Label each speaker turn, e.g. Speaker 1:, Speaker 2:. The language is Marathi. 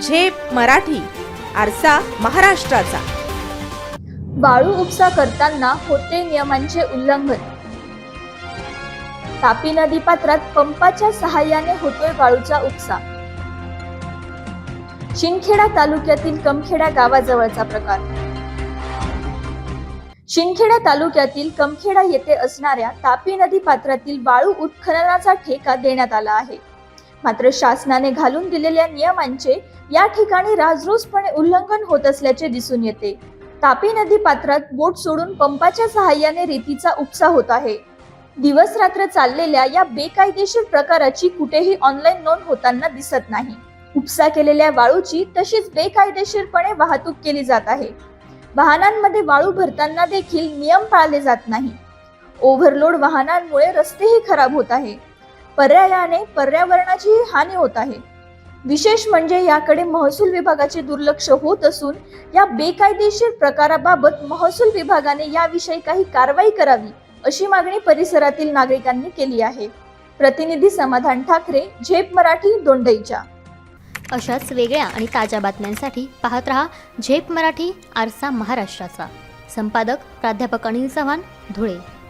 Speaker 1: झेप मराठी आरसा महाराष्ट्राचा.
Speaker 2: वाळू उपसा करताना होते नियमांचे उल्लंघन. तापी नदी पात्रात पंपाच्या सहाय्याने होतोय वाळूचा उपसा. शिंदखेडा तालुक्यातील कमखेडा गावाजवळचा प्रकार. शिंदखेडा तालुक्यातील कमखेडा येथे असणाऱ्या तापी नदी पात्रातील वाळू उत्खननाचा ठेका देण्यात आला आहे. मात्र शासनाने घालून दिलेल्या नियमांचे या ठिकाणी राजरोसपणे उल्लंघन होत असल्याचे दिसून येते. तापी नदी पात्रात बोट सोडून पंपाच्या सहाय्याने रेतीचा उपसा होत आहे. दिवस रात्र चाललेल्या या बेकायदेशीर प्रकाराची कुठेही ऑनलाईन नोंद होताना दिसत नाही. उपसा केलेल्या वाळूची तशीच बेकायदेशीरपणे वाहतूक केली जात आहे. वाहनांमध्ये वाळू भरताना देखील नियम पाळले जात नाही. ओव्हरलोड वाहनांमुळे रस्तेही खराब होत आहे. पर्यायाने पर्यावरणाचीही हानी होत आहे. विशेष म्हणजे याकडे महसूल विभागाचे दुर्लक्ष होत असून या बेकायदेशीर प्रकाराबाबत महसूल विभागाने याविषयी काही कारवाई करावी अशी मागणी परिसरातील नागरिकांनी केली आहे. प्रतिनिधी समाधान ठाकरे झेप मराठी दोंडईच्या.
Speaker 3: अशाच वेगळ्या आणि ताज्या बातम्यांसाठी पाहत रहा झेप मराठी आरसा महाराष्ट्राचा. संपादक प्राध्यापक अनिल चव्हाण धुळे.